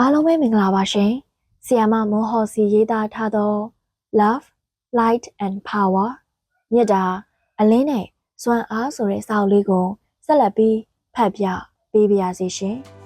အားလုံးပဲမင်္ဂလာပါရှင်။ဆီယာမမွန်ဟော်စီရေးသားထားသော Love, Light and Power မြတ်တာအလင်းနဲ့စွမ်းအားဆိုတဲ့စာအုပ်လေးကိုဆက်လက်ပြီးဖတ်ပြပေးပါရစေရှင်။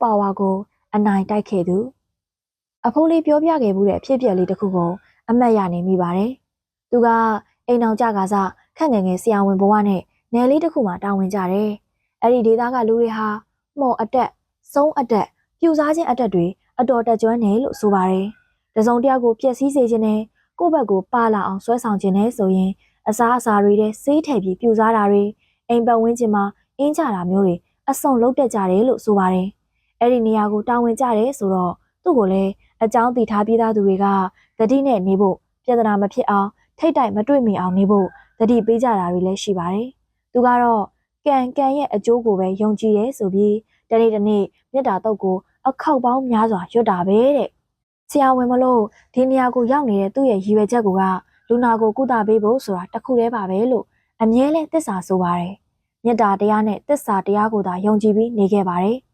Evil Power ကိုအနိုင်တိုက်ခဲ့သူအဖိုးလေးပြောပြခဲ့မှုတဲ့အဖြစ်အပျက်လေးတစ်ခုကိုအမှတ်ရနေမိပါတယ်။သူကအိမ်အောင်ကြကားစားခန့်ငယ်ငယ်ဆရာဝန်ဘဝနဲ့နယ်လေးတစ်ခုမှတာဝန်ကြတယ်။အဲ့ဒီဒေသကလူတွေဟာမှော်အတက်၊စုံးအတက်၊ပြူစားခြင်းအတက်တွေအတော်တက်ကြွနေလို့ဆိုပါတယ်။တစုံတယောက်ကိုပျက်စီးစေခြင်းနဲ့ကိုယ့်ဘက်ကိုပါလာအောင်ဆွဲဆောင်ခြင်းနဲ့ဆိုရင်အစားအစာတွေတဲ့ဆေးထည့်ပြီးပြူစားတာတွေအိမ်ပတ်ဝန်းကျင်မှာအင်းကြတာမျိုးတွေအဆုံလုံးတက်ကြတယ်လို့ဆိုပါတယ်။ အဲ့ဒီနေရာကိုတာဝန်ကြတယ်ဆိုတော့သူ့ကိုလည်းအကြောင်းတည်ထားပြီးသားသူတွေကတတိနဲ့နေဖို့ပြဿနာမဖြစ်အောင်ထိတ်တိုက်မတွေ့မိအောင်နေဖို့တတိပေးကြတာတွေလည်းရှိပါတယ်။သူကတော့ကံကံရဲ့အကျိုးကိုပဲယုံကြည်ရဲဆိုပြီးတနေ့တနေ့မြတ်တာတော့ကိုအခောက်ပေါင်းများစွာရွတ်တာပဲတဲ့။ဆရာဝန်မလို့ဒီနေရာကိုရောက်နေတဲ့သူ့ရဲ့ရည်ရွယ်ချက်ကလူနာကိုကုသပေးဖို့ဆိုတာတခုတည်းပါပဲလို့အမြဲလဲသစ္စာဆိုပါတယ်။မြတ်တာတရားနဲ့သစ္စာတရားကိုသာယုံကြည်ပြီးနေခဲ့ပါတယ်။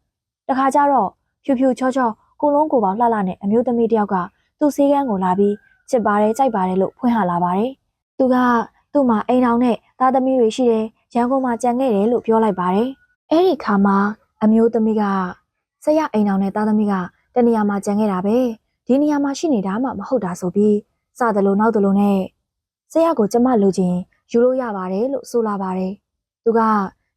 တခါကျတော့ဖြူဖြူချောချောကိုလုံးကိုပေါလှလှနဲ့အမျိုးသမီးတယောက်ကသူ့ဆေးကန်းကိုလာပြီးချစ်ပါတယ်ကြိုက်ပါတယ်လို့ဖွင့်ဟလာပါတယ်။သူကသူ့မှာအိမ်ထောင်နဲ့သားသမီးတွေရှိတယ်ရန်ကုန်မှာကြံခဲ့တယ်လို့ပြောလိုက်ပါတယ်။အဲ့ဒီခါမှာအမျိုးသမီးကဆရာအိမ်ထောင်နဲ့သားသမီးကတနေရာမှာကြံခဲ့တာပဲဒီနေရာမှာရှိနေတာမှမဟုတ်တာဆိုပြီးစတယ်လို့နောက်တယ်လို့နဲ့ဆရာကိုကျမလိုချင်ယူလို့ရပါတယ်လို့ဆိုလာပါတယ်။သူက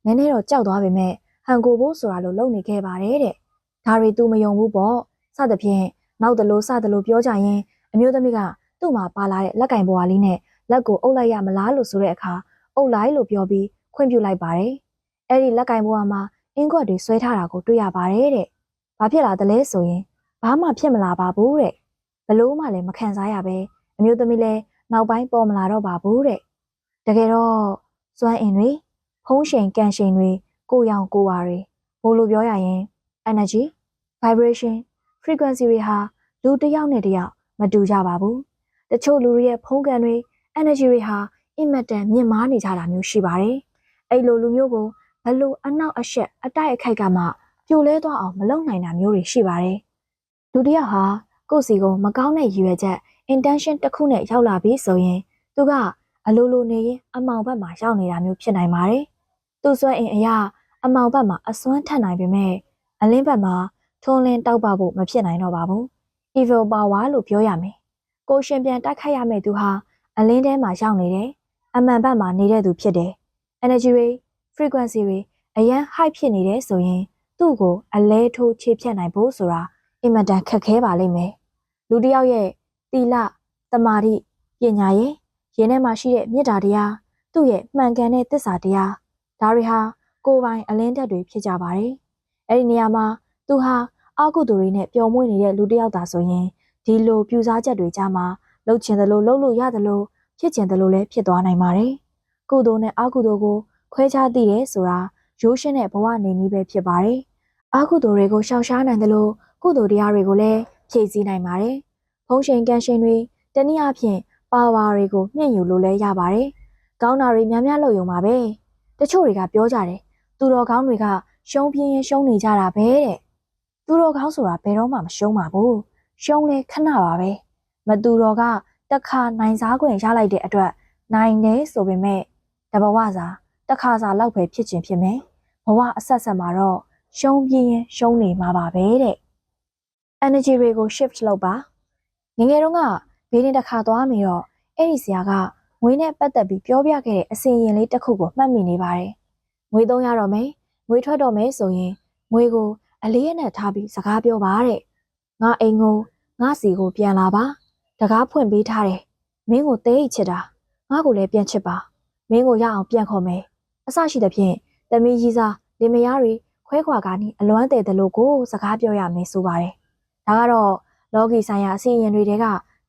နည်းနည်းတော့ကြောက်သွားပေမဲ့ ဟန်ကိုဖို့ဆိုတာလို့လုပ်နေခဲ့ပါတယ်တဲ့။ဒါတွေ तू မယုံဘူးပေါ့။စသဖြင့်နောက်တလို့စတယ်လို့ပြောကြရင်အမျိုးသမီးကသူ့မှာပါလာတဲ့လက်ကင်ဘွားလေးနဲ့လက်ကိုအုပ်လိုက်ရမလားလို့ဆိုတဲ့အခါအုပ်လိုက်လို့ပြောပြီးခွင့်ပြုလိုက်ပါတယ်။အဲ့ဒီလက်ကင်ဘွားမှာအင်းခွက်တွေဆွဲထားတာကိုတွေ့ရပါတယ်တဲ့။ဘာဖြစ်လာသလဲဆိုရင်ဘာမှဖြစ်မလာပါဘူးတဲ့။ဘလို့မှလည်းမခံစားရပဲအမျိုးသမီးလည်းနောက်ပိုင်းပေါ်မလာတော့ပါဘူးတဲ့။တကယ်တော့စွမ်းအင်တွေဖုံးရှိန်ကန်ရှိန်တွေ ကိုရောင်ကိုဝါတွေဘို့လိုပြောရရင် energy vibration frequency တွေဟာလူတစ်ယောက်နဲ့တစ်ယောက်မတူကြပါဘူး။တချို့လူတွေရဲ့ဖုံးကန်တွေ energy တွေဟာအင်မတန်မြင့်မားနေကြတာမျိုးရှိပါတယ်။အဲ့လိုလူမျိုးကိုဘလို့အနောက်အရှက်အတိုက်အခိုက်ကမှပြိုလဲသွားအောင်မလုပ်နိုင်တာမျိုးတွေရှိပါတယ်။လူတစ်ယောက်ဟာကိုယ့်စီကိုမကောင်းတဲ့ရည်ရွယ်ချက် intention တစ်ခုနဲ့ရောက်လာပြီဆိုရင်သူကအလိုလိုနေရင်အမောင်ဘက်မှာရောက်နေတာမျိုးဖြစ်နိုင်ပါတယ်။သူ့စွမ်းအင်အရာ အမောင်ဘက်မှာအစွမ်းထက်နိုင်ပေမဲ့အလင်းဘက်မှာထုံးလင်းတောက်ပဖို့မဖြစ်နိုင်တော့ပါဘူး။ evil power လို့ပြောရမယ်။ကိုရှင်ပြန်တိုက်ခိုက်ရမယ့်သူဟာအလင်းထဲမှာရောက်နေတယ်။အမှန်ဘက်မှာနေတဲ့သူဖြစ်တယ်။ energy တွေ frequency တွေအရန် high ဖြစ်နေတယ်ဆိုရင်သူ့ကိုအလဲထိုးခြေဖြတ်နိုင်ဖို့ဆိုတာအင်မတန်ခက်ခဲပါလိမ့်မယ်။လူတစ်ယောက်ရဲ့တီလတမာတိပညာရဲ့ရင်ထဲမှာရှိတဲ့မေတ္တာတရားသူ့ရဲ့မှန်ကန်တဲ့သစ္စာတရားဒါတွေဟာ ကိုယ်ပိုင်အလင်းတက်တွေဖြစ်ကြပါတယ်။အဲ့ဒီနေရာမှာသူဟာအာကုသူတွေနဲ့ပျော်မွေ့နေတဲ့လူတစ်ယောက်သာဆိုရင်ဒီလိုပြူစားချက်တွေကြားမှာလှုပ်ချင်တယ်လို့လှုပ်လို့ရတယ်လို့ဖြစ်ချင်တယ်လို့လည်းဖြစ်သွားနိုင်ပါတယ်။ကုသိုလ်နဲ့အာကုသိုလ်ကိုခွဲခြားသိတယ်ဆိုတာရိုးရှင်းတဲ့ဘဝနေနည်းပဲဖြစ်ပါတယ်။အာကုသိုလ်တွေကိုရှောင်ရှားနိုင်တယ်လို့ကုသိုလ်တရားတွေကိုလည်းဖြည့်ဆည်းနိုင်ပါတယ်။ဖုံးရှင်ကန်ရှင်တွေတနည်းအားဖြင့်ပါဝါတွေကိုမြင့်ယူလို့လည်းရပါတယ်။ကောင်းတာတွေများများလုပ်ရုံပါပဲ။တချို့တွေကပြောကြတယ်။ သူတော်ကောင်းတွေကရှုံးပြင်းရင်ရှုံးနေကြတာပဲတဲ့။သူတော်ကောင်းဆိုတာဘယ်တော့မှမရှုံးပါဘူး။ရှုံးလဲခဏပါပဲ။မသူတော်ကတခါနိုင်စားခွင့်ရလိုက်တဲ့အတွက်နိုင်နေဆိုပေမဲ့တဘဝစာတခါစာလောက်ပဲဖြစ်ခြင်းဖြစ်မယ်။ဘဝအဆက်ဆက်မှာတော့ရှုံးပြင်းရင်ရှုံးနေမှာပါပဲတဲ့။ energy တွေကို shift လုပ်ပါ။ငငယ်တုန်းကဘေးရင်တစ်ခါသွားပြီးတော့အဲ့ဒီဆရာကငွေနဲ့ပတ်သက်ပြီးပြောပြခဲ့တဲ့အစီအရင်လေးတစ်ခုကိုမှတ်မိနေပါတယ်။ ငွေသုံးရတော့မယ်။ငွေထွက်တော့မယ်ဆိုရင်ငွေကို အလေးရနဲ့ထားပြီးစကားပြောပါတဲ့။ငါအိမ်ကိုငါစီကိုပြန်လာပါ။တကားဖွင့်ပေးထားတယ်။မင်းကိုတဲအိတ်ချစ်တာ။ငါကိုလည်းပြန်ချစ်ပါ။မင်းကိုရအောင်ပြန်ခေါ်မယ်။အဆရှိတဲ့ဖြင့်တမီးကြီးစားလင်မယားတွေခွဲခွာကားနီအလွမ်းတဲ့တယ်လို့ကိုစကားပြောရမယ်ဆိုပါတယ်။ဒါကတော့လောကီဆိုင်ရာအစီအရင်တွေက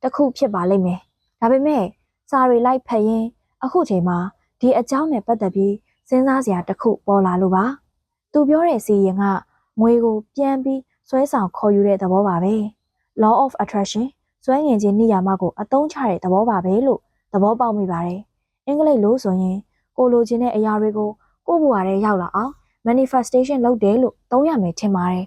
တစ်ခုဖြစ်ပါလိမ့်မယ်။ဒါပေမဲ့စာရီလိုက်ဖတ်ရင်အခုချိန်မှာဒီအကြောင်းနဲ့ပတ်သက်ပြီး စဉ်းစားစရာတစ်ခုပေါ်လာလို့ပါ။သူပြောတဲ့စီရင်ကငွေကိုပြန်ပြီးဆွဲဆောင်ခေါ်ယူတဲ့သဘောပါပဲ law of attraction စွမ်းငင်ခြင်းနေရာမကိုအသုံးချတဲ့သဘောပါပဲလို့သဘောပေါက်မိပါတယ်အင်္ဂလိပ်လို့ဆိုရင်ကိုလိုချင်တဲ့အရာတွေကိုကိုယ့်ဘဝထဲရောက်လာအောင် manifestation လုပ်တယ်လို့သုံးရမယ်ထင်ပါတယ်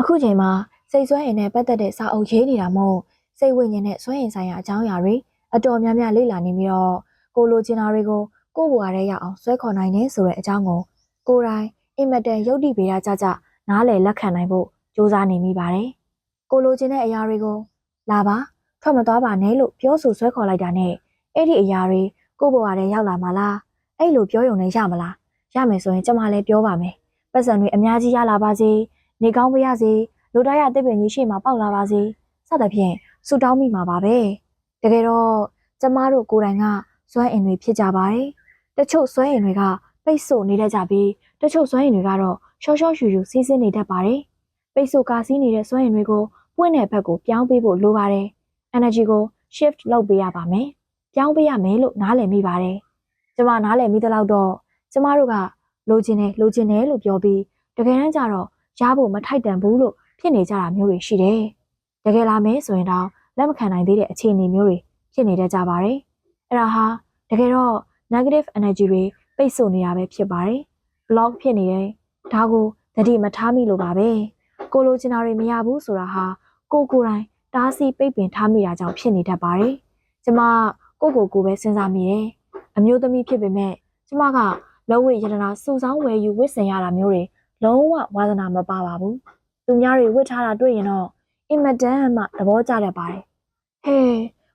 အခုချိန်မှာစိတ်ဆွဲရင်နဲ့ပတ်သက်တဲ့စာအုပ်ရေးနေတာမို့စိတ်ဝိညာဉ်နဲ့ဆွဲရင်ဆိုင်ရာအကြောင်းအရာတွေအတော်များများလေ့လာနေပြီးတော့ကိုလိုချင်တာတွေကို ကိုယ့်ဘဝထဲရောက်အောင်ဆွဲခေါ်နိုင်တယ်ဆိုတဲ့အကြောင်းကိုကိုယ်တိုင်အင်မတန်ယုတ်တိပေရကြကြနားလည်လက်ခံနိုင်ဖို့စူးစမ်းနေမိပါတယ်။ကိုလိုချင်တဲ့အရာတွေကိုလာပါထွက်မသွားပါနဲ့လို့ပြောဆိုဆွဲခေါ်လိုက်တာနဲ့အဲ့ဒီအရာတွေကိုယ့်ဘဝထဲရောက်လာမှာလားအဲ့လိုပြောရုံနဲ့ရမလားရမယ်ဆိုရင်ကျမလည်းပြောပါမယ်။ပတ်စံတွေအများကြီးရလာပါစေနေကောင်းပါရစေလူတိုင်းရတစ်ပင်ကြီးရှေ့မှာပေါက်လာပါစေစသဖြင့်ဆူတောင်းမိမှာပါပဲ။တကယ်တော့ကျမတို့ကိုယ်တိုင်ကစွမ်းအင်တွေဖြစ်ကြပါတယ်။ တချို့စွမ်းအင်တွေကပိတ်ဆို့နေတတ်ကြပြီးတချို့စွမ်းအင်တွေကတော့ရှော့ရှော့ရှူရှူစီးဆင်းနေတတ်ပါတယ်။ပိတ်ဆို့ကာစီးနေတဲ့စွမ်းအင်တွေကိုပွင့်တဲ့ဘက်ကိုပြောင်းပေးဖို့လိုပါတယ်။ energy ကို shift လုပ်ပေးရပါမယ်။ပြောင်းပေးရမယ်လို့နားလည်မိပါတယ်။ကျမနားလည်မိသလောက်တော့ကျမတို့ကလိုချင်တယ်လိုချင်တယ်လို့ပြောပြီးတကယ်တမ်းကျတော့ရဖို့မထိုက်တန်ဘူးလို့ဖြစ်နေကြတာမျိုးတွေရှိတယ်။တကယ်လာမယ်ဆိုရင်တော့လက်မခံနိုင်သေးတဲ့အခြေအနေမျိုးတွေဖြစ်နေတတ်ကြပါတယ်။အဲ့ဒါဟာတကယ်တော့ negative energy တွေပိတ်ဆို့နေတာပဲဖြစ်ပါတယ်။ block ဖြစ်နေတယ်။ဒါကိုသတိမထားမိလို့ပါပဲ။ကိုလိုချင်တာတွေမရဘူးဆိုတာဟာကိုကိုယ်တိုင်တားဆီးပိတ်ပင်ထားမိတာကြောင့်ဖြစ်နေတတ်ပါတယ်။ကျမကိုကိုကိုပဲစဉ်းစားမိတယ်။အမျိုးသမီးဖြစ်ပေမဲ့ကျမကလောဝိယတနာစုဆောင်းဝယ်ယူဝစ်ဆင်ရတာမျိုးတွေလုံးဝဝါသနာမပါပါဘူး။သူများတွေဝစ်ထားတာတွေ့ရင်တော့အင်မတန်မှသဘောကျတတ်ပါတယ်။ဟဲ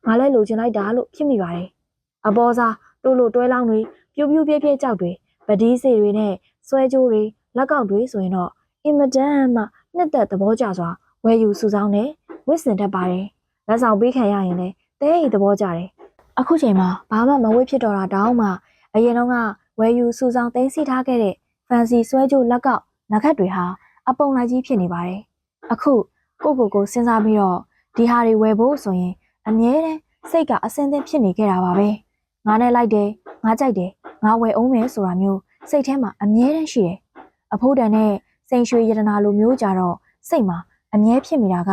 ငါလည်းလိုချင်လိုက်တာလို့ဖြစ်မိပါတယ်။အပေါ်စား တို့လိုတွဲလောင်းတွေပြူးပြူးပြဲပြဲကြောက်တွေပဒီးစေတွေနဲ့ဆွဲကြိုးတွေလက်ကောက်တွေဆိုရင်တော့အင်မတန်မှနှစ်သက်သဘောကျစွာဝယ်ယူစုဆောင်းတယ်ဝစ်စင်တတ်ပါတယ်။လက်ဆောင်ပေးခံရရင်လည်းတဲရီသဘောကျတယ်။အခုချိန်မှာဘာမှမဝစ်ဖြစ်တော့တာတောင်းမှအရင်တော့ကဝယ်ယူစုဆောင်းသိမ်းဆည်းထားခဲ့တဲ့ fancy ဆွဲကြိုးလက်ကောက်လက်ခတ်တွေဟာအပုံလိုက်ကြီးဖြစ်နေပါတယ်။အခုကိုကိုကိုစဉ်းစားပြီးတော့ဒီဟာတွေဝယ်ဖို့ဆိုရင်အမြဲတမ်းစိတ်ကအစင်းသင်းဖြစ်နေခဲ့တာပါပဲ။ ငါနဲ့လိုက်တယ်ငါကြိုက်တယ်ငါဝယ်အောင်မယ်ဆိုတာမျိုးစိတ်ထဲမှာအမြဲတမ်းရှိတယ်။အဖိုးတန်နဲ့စိန်ရွှေရတနာလိုမျိုးကြတော့စိတ်မှာအမြဲဖြစ်မိတာက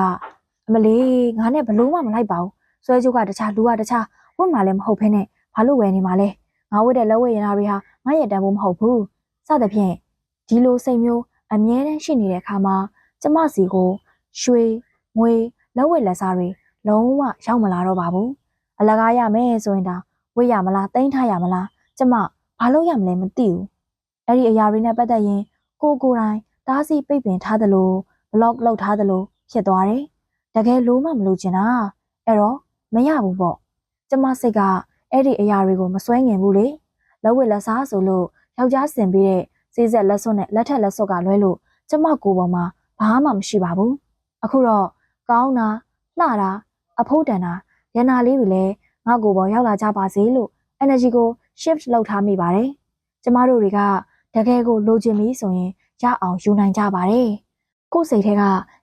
အမလေးငါနဲ့ဘလို့မှမလိုက်ပါဘူးဆွဲကြိုးကတခြားလူကတခြားဝတ်မှလည်းမဟုတ်ဖ ೇನೆ ဘာလို့ဝယ်နေမှာလဲငါဝတ်တဲ့လက်ဝဲရနာတွေဟာငါရဲ့တန်ဖို့မဟုတ်ဘူးစသဖြင့်ဒီလိုစိတ်မျိုးအမြဲတမ်းရှိနေတဲ့အခါမှာကျမစီကိုရွှေငွေလက်ဝဲလက်စားတွေလုံးဝရောက်မလာတော့ပါဘူးအလကားရမယ်ဆိုရင်ဒါ ဝတ်ရမလားတင်းထားရမလားကျမဘာလို့ရမလဲမသိဘူးအဲ့ဒီအရာတွေနဲ့ပတ်သက်ရင်ကိုကိုယ်တိုင်တားဆီးပိတ်ပင်ထားသလို block လုပ်ထားသလိုဖြစ်သွားတယ်တကယ်လို့မှမလို့ချင်တာအဲ့တော့မရဘူးပေါ့ကျမစိတ်ကအဲ့ဒီအရာတွေကိုမစွဲငင်ဘူးလေလက်ဝတ်လက်စားဆိုလို့ယောက်ျားဆင်ပေးတဲ့စေးဆက်လက်စွပ်နဲ့လက်ထက်လက်စွပ်ကလွဲလို့ကျမကိုယ်ပေါ်မှာဘာမှမရှိပါဘူးအခုတော့ကောင်းတာလှတာအဖို့တန်တာရနာလေးတွေလည်း ငါ့ကိုယ်ပေါ်ရောက်လာကြပါစေလို့ energy ကို shift လုပ်ထားမိပါတယ်ကျမတို့တွေကတကယ်ကိုလိုချင်ပြီဆိုရင်ရအောင်ယူနိုင်ကြပါတယ်ကိုယ်စိတ်ထဲက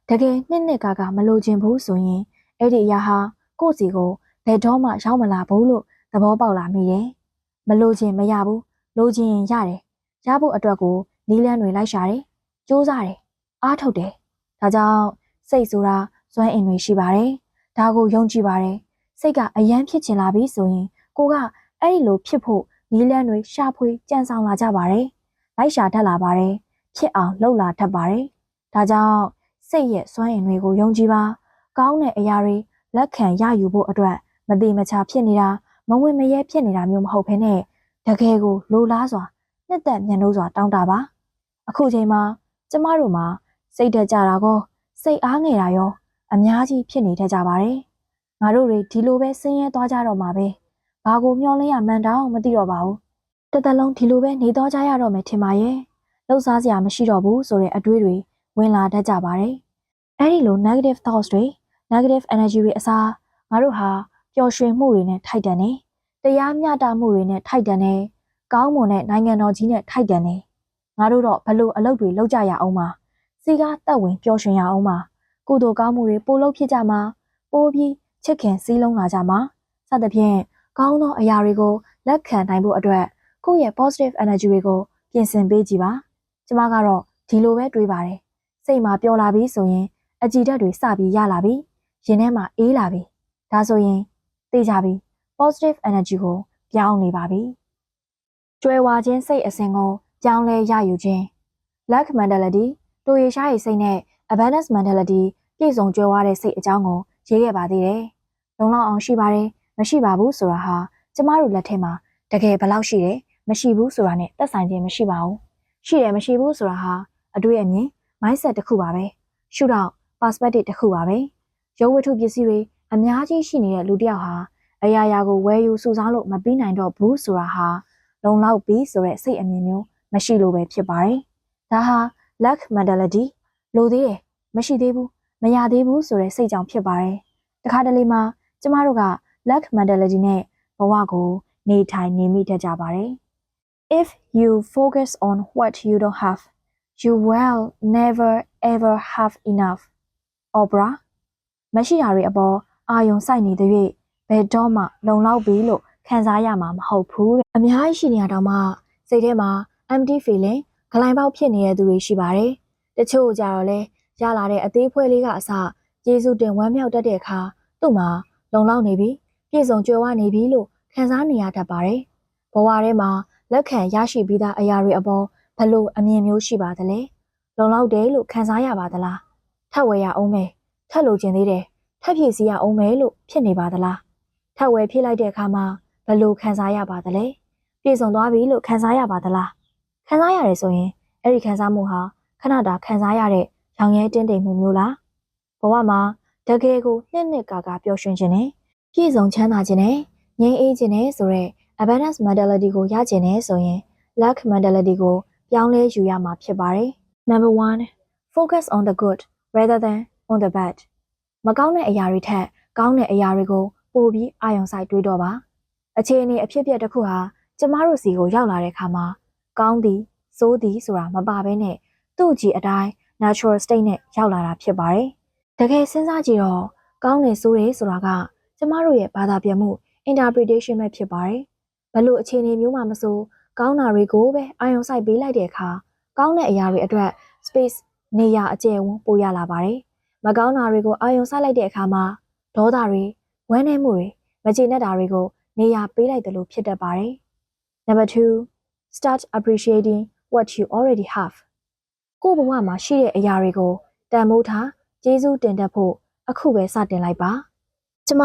တကယ်နှစ်နှစ်ကကမလိုချင်ဘူးဆိုရင်အဲ့ဒီအရာဟာကိုယ့်စီကိုဘယ်တော့မှရောက်မလာဘူးလို့သဘောပေါက်လာမိတယ်။မလိုချင်မရဘူးလိုချင်ရင်ရတယ်။ရဖို့အတွက်ကိုနီးလန်းတွေလိုက်ရှာတယ်။ကြိုးစားတယ်။အားထုတ်တယ်။ဒါကြောင့်စိတ်ဆိုတာစွမ်းအင်တွေရှိပါတယ်။ဒါကိုယုံကြည်ပါတယ်။ စိတ်ကအယမ်းဖြစ်ချင်လာပြီဆိုရင်ကိုကအဲ့ဒီလိုဖြစ်ဖို့နီးလန်းတွေရှာဖွေကြံဆောင်လာကြပါတယ်။လိုက်ရှာတတ်လာပါတယ်။ဖြစ်အောင်လှုပ်လာတတ်ပါတယ်။ဒါကြောင့်စိတ်ရဲ့စွမ်းအင်တွေကိုယုံကြည်ပါကောင်းတဲ့အရာတွေလက်ခံရယူဖို့အတွက်မတိမချဖြစ်နေတာမဝင်မရဲဖြစ်နေတာမျိုးမဟုတ်ဘဲနဲ့တကယ်ကိုလိုလားစွာနှစ်သက်မျက်နှိုးစွာတောင်းတာပါအခုချိန်မှာကျမတို့မှာစိတ်တက်ကြတာကောစိတ်အားငယ်တာရောအများကြီးဖြစ်နေတတ်ကြပါတယ် ငါတို့တွေဒီလိုပဲဆင်းရဲသွားကြတော့မှာပဲဘာကိုမျှော်လင့်ရမှန်းတောင်မသိတော့ပါဘူးတစ်သက်လုံးဒီလိုပဲနေတော့ကြရတော့မယ်ထင်ပါရဲ့လှုပ်ရှားစရာမရှိတော့ဘူးဆိုတဲ့အတွေးတွေဝင်လာတတ်ကြပါတယ်အဲ့ဒီလို negative thoughts တွေ negative energy တွေအစားငါတို့ဟာပျော်ရွှင်မှုတွေနဲ့ထိုက်တန်နေတရားမျှတမှုတွေနဲ့ထိုက်တန်နေကောင်းမွန်တဲ့နိုင်ငံတော်ကြီးနဲ့ထိုက်တန်နေငါတို့တော့ဘလို့အလုပ်တွေလုပ်ကြရအောင်ပါစီကားတက်ဝင်ပျော်ရွှင်ရအောင်ပါကုသိုလ်ကောင်းမှုတွေပို့လုပ်ဖြစ်ကြမှာပိုးပြီး ချစ်ခင်စည်းလုံးလာကြမှာစသဖြင့်ကောင်းသောအရာတွေကိုလက်ခံနိုင်ဖို့အတွက်ကိုယ့်ရဲ့ positive energy တွေကိုပြင်ဆင်ပေးကြည့်ပါကျမကတော့ဒီလိုပဲတွေးပါတယ်စိတ်မှာပျော်လာပြီဆိုရင်အကြည်ဓာတ်တွေစပြီးရလာပြီရင်ထဲမှာအေးလာပြီဒါဆိုရင်သိကြပြီ positive energy ကိုပြောင်းနေပါပြီကျွဲဝါခြင်းစိတ်အစဉ်ကိုပြောင်းလဲရယူခြင်း lack mentality တူရရှားရဲ့စိတ်နဲ့ abundance mentality ပြည့်စုံကြွယ်ဝတဲ့စိတ်အကြောင်းကိုရေးခဲ့ပါသေးတယ် လုံလောက်အောင်ရှိပါတယ်မရှိပါဘူးဆိုတာဟာကျမတို့လက်ထဲမှာတကယ်ဘလောက်ရှိတယ်မရှိဘူးဆိုတာနဲ့သက်ဆိုင်ခြင်းမရှိပါဘူးရှိတယ်မရှိဘူးဆိုတာဟာအတွေ့အမြင် mindset တစ်ခုပါပဲရှုထောင့် perspective တစ်ခုပါပဲရုပ်ဝတ္ထုပစ္စည်းတွေအများကြီးရှိနေတဲ့လူတစ်ယောက်ဟာအရာရာကိုဝယ်ယူစုဆောင်းလို့မပြီးနိုင်တော့ဘူးဆိုတာဟာလုံလောက်ပြီဆိုတဲ့စိတ်အမြင်မျိုးမရှိလို့ပဲဖြစ်ပါတယ်ဒါဟာ lack mentality လိုသေးတယ်မရှိသေးဘူးမရသေးဘူးဆိုတဲ့စိတ်ကြောင့်ဖြစ်ပါတယ်တခါတလေမှာ ကျမတို့က lack mentality နဲ့ဘဝကိုနေထိုင်နေမိတတ်ကြပါတယ် if you focus on what you don't have you will never ever have enough opera မရှိတာတွေအပေါ်အာယုံစိုက်နေတဲ့၍ဘယ်တော့မှလုံလောက်ပြီလို့ခံစားရမှာမဟုတ်ဘူးတဲ့အများကြီးရှိနေရတော့မှစိတ်ထဲမှာ empty feeling ဂလိုင်းပေါက်ဖြစ်နေတဲ့သူတွေရှိပါတယ်တချို့ကြတော့လဲရလာတဲ့အသေးဖွဲလေးကအစကျေးဇူးတင်ဝမ်းမြောက်တတ်တဲ့အခါသူ့မှာ လုံလောက်နေပြီပြည့်စုံကြွယ်ဝနေပြီလို့ခံစားနေရတတ်ပါတယ်ဘဝထဲမှာလက်ခံရရှိပြီးသားအရာတွေအပေါ်ဘလို့အမြင်မျိုးရှိပါသလဲလုံလောက်တယ်လို့ခံစားရပါသလားထပ်ဝယ်ရအောင်မယ်ထပ်လိုချင်သေးတယ်ထပ်ဖြည့်စည်းရအောင်မယ်လို့ဖြစ်နေပါသလားထပ်ဝယ်ဖြည့်လိုက်တဲ့အခါမှာဘလို့ခံစားရပါသလဲပြည့်စုံသွားပြီလို့ခံစားရပါသလားခံစားရတယ်ဆိုရင်အဲ့ဒီခံစားမှုဟာခဏတာခံစားရတဲ့ရောင်ရဲတင်းတိမ်မှုမျိုးလားဘဝမှာ တကယ်ကိုနှစ်နှစ်ကာကာပျော်ရွှင်ခြင်းနဲ့ပြည့်စုံချမ်းသာခြင်းနဲ့ငြိမ်းအေးခြင်းနဲ့ဆိုတဲ့ abundance mentality ကိုရကျင်နေဆိုရင် lack mentality ကိုပြောင်းလဲယူရမှာဖြစ်ပါတယ်။ Number 1 focus on the good rather than on the bad မကောင်းတဲ့အရာတွေထက်ကောင်းတဲ့အရာတွေကိုပိုပြီးအာရုံစိုက်တွေးတော့ပါအခြေအနေအဖြစ်အပျက်တစ်ခုဟာကျမတို့စီကိုရောက်လာတဲ့အခါမှာကောင်းသည်စိုးသည်ဆိုတာမပါဘဲနဲ့သူ့ကြည်အတိုင်း natural state နဲ့ရောက်လာတာဖြစ်ပါတယ် တကယ်စဉ်းစားကြည့်တော့ကောင်းတယ်စိုးတယ်ဆိုတာကကျမတို့ရဲ့ဘာသာပြန်မှု interpretation ပဲဖြစ်ပါတယ်ဘလို့အခြေအနေမျိုးမှမဆိုကောင်းတာတွေကိုပဲအာရုံစိုက်ပေးလိုက်တဲ့အခါကောင်းတဲ့အရာတွေအတွက် space နေရာအကျယ်ဝန်းပိုရလာပါတယ်။မကောင်းတာတွေကိုအာရုံစိုက်လိုက်တဲ့အခါမှာဒေါသတွေဝမ်းနည်းမှုတွေမကျေနပ်တာတွေကိုနေရာပေးလိုက်တယ်လို့ဖြစ်တတ်ပါတယ်။ Number 2 start appreciating what you already have ကိုယ့်ဘဝမှာရှိတဲ့အရာတွေကိုတန်ဖိုးထား ကျေးဇူးတင်တတ်ဖို့အခုပဲစတင်လိုက်ပါ။ကျမ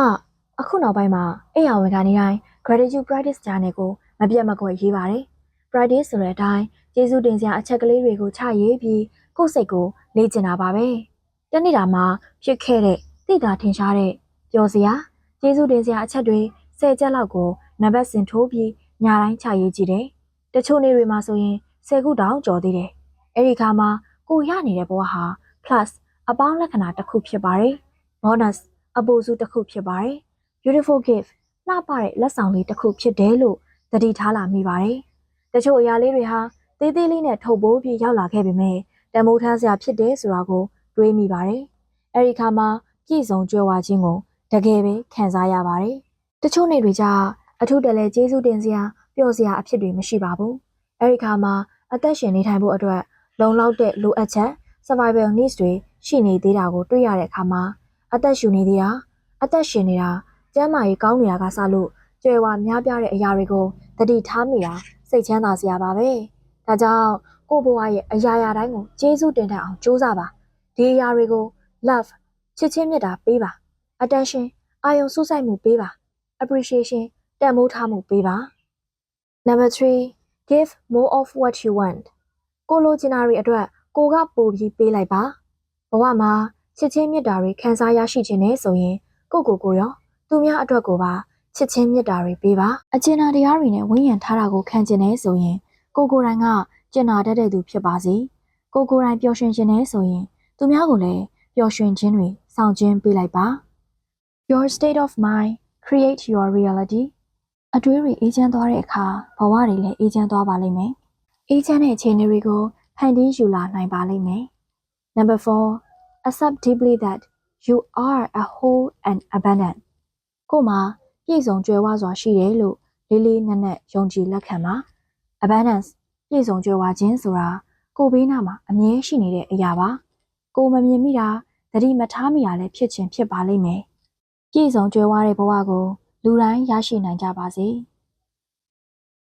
အခုနောက်ပိုင်းမှာအိယာဝင်ကနေတိုင်း gratitude practice journal ကိုမပြတ်မကွက်ရေးပါတယ်။ practice ဆိုတဲ့အတိုင်းကျေးဇူးတင်စရာအချက်ကလေးတွေကိုချရေးပြီးကိုယ့်စိတ်ကိုလေ့ကျင့်တာပါပဲ။တနေ့တာမှာဖြစ်ခဲ့တဲ့သိတာထင်ရှားတဲ့ပျော်စရာကျေးဇူးတင်စရာအချက်တွေ၁၀ချက်လောက်ကိုနံပါတ်စင်ထိုးပြီးညတိုင်းချရေးကြည့်တယ်။တချို့နေ့တွေမှာဆိုရင်၁၀ခုတောင်ကျော်သေးတယ်။အဲဒီခါမှာကိုရနေတဲ့ဘဝဟာ plus အပေါင်းလက္ခဏာတစ်ခုဖြစ်ပါတယ်။ bonus အပူစုတစ်ခုဖြစ်ပါတယ်။ beautiful gift လှပတဲ့လက်ဆောင်လေးတစ်ခုဖြစ်တယ်လို့သတိထားလာမိပါတယ်။တချို့အရာလေးတွေဟာသေးသေးလေးနဲ့ထုတ်ပိုးပြီးရောက်လာခဲ့ပေမဲ့တမိုးထားစရာဖြစ်တယ်ဆိုတာကိုတွေးမိပါတယ်။အဲဒီခါမှာပြည့်စုံကြွယ်ဝခြင်းကိုတကယ်ပဲခံစားရပါတယ်။တချို့နေ့တွေကျအထုတလဲကျေးဇူးတင်စရာပျော်စရာအဖြစ်တွေမရှိပါဘူး။အဲဒီခါမှာအသက်ရှင်နေထိုင်ဖို့အတွက်လုံလောက်တဲ့လိုအပ်ချက် survival needs တွေ ရှိနေသေးတာကိုတွေ့ရတဲ့အခါမှာအသက်ရှူနေသေးတာအသက်ရှင်နေတာကျန်းမာရေးကောင်းနေတာကစလို့ကြွယ်ဝများပြားတဲ့အရာတွေကိုတတိထားမိတာစိတ်ချမ်းသာစရာပါပဲ။ဒါကြောင့်ကိုယ့်ဘဝရဲ့အရာရာတိုင်းကိုကျေးဇူးတင်တတ်အောင်ကြိုးစားပါ။ဒီအရာတွေကို love ချစ်ချင်းမြတ်တာပေးပါ attention အာယုံစူးစိုက်မှုပေးပါ appreciation တန်ဖိုးထားမှုပေးပါ number 3 give more of what you want ကိုလိုချင်တာတွေအတွက်ကိုကပိုပြီးပေးလိုက်ပါ ဘဝမှာချစ်ချင်းမြတ်တာတွေခံစားရရှိခြင်းနဲ့ဆိုရင်ကိုကိုကိုရောသူများအတွက်ကိုပါချစ်ချင်းမြတ်တာတွေပေးပါအကျဉ်းသားတရားတွေနဲ့ဝိညာဉ်ထားတာကိုခံကျင်နေဆိုရင်ကိုကိုယ်တိုင်ကကျင်နာတတ်တဲ့သူဖြစ်ပါစေကိုကိုယ်တိုင်ပျော်ရွှင်ခြင်းနဲ့ဆိုရင်သူများကိုလည်းပျော်ရွှင်ခြင်းတွေဆောင်ကျဉ်ပေးလိုက်ပါ Your state of mind create your reality အတွေးတွေအေးချမ်းသွားတဲ့အခါဘဝတွေလည်းအေးချမ်းသွားပါလိမ့်မယ်အေးချမ်းတဲ့အခြေအနေတွေကိုဖန်တီးယူလာနိုင်ပါလိမ့်မယ် Number 4 accept deeply that you are a whole and abundant ကိုမှပြည့်စုံကြွယ်ဝစွာရှိတယ်လို့လေးလေးနက်နက်ယုံကြည်လက်ခံပါ abundance ပြည့်စုံကြွယ်ဝခြင်းဆိုတာကိုဘေးနားမှာအမြဲရှိနေတဲ့အရာပါကိုမမြင်မိတာသတိမထားမိတာလည်းဖြစ်ချင်းဖြစ်ပါလိမ့်မယ်ပြည့်စုံကြွယ်ဝတဲ့ဘဝကိုလူတိုင်းရရှိနိုင်ကြပါစေ။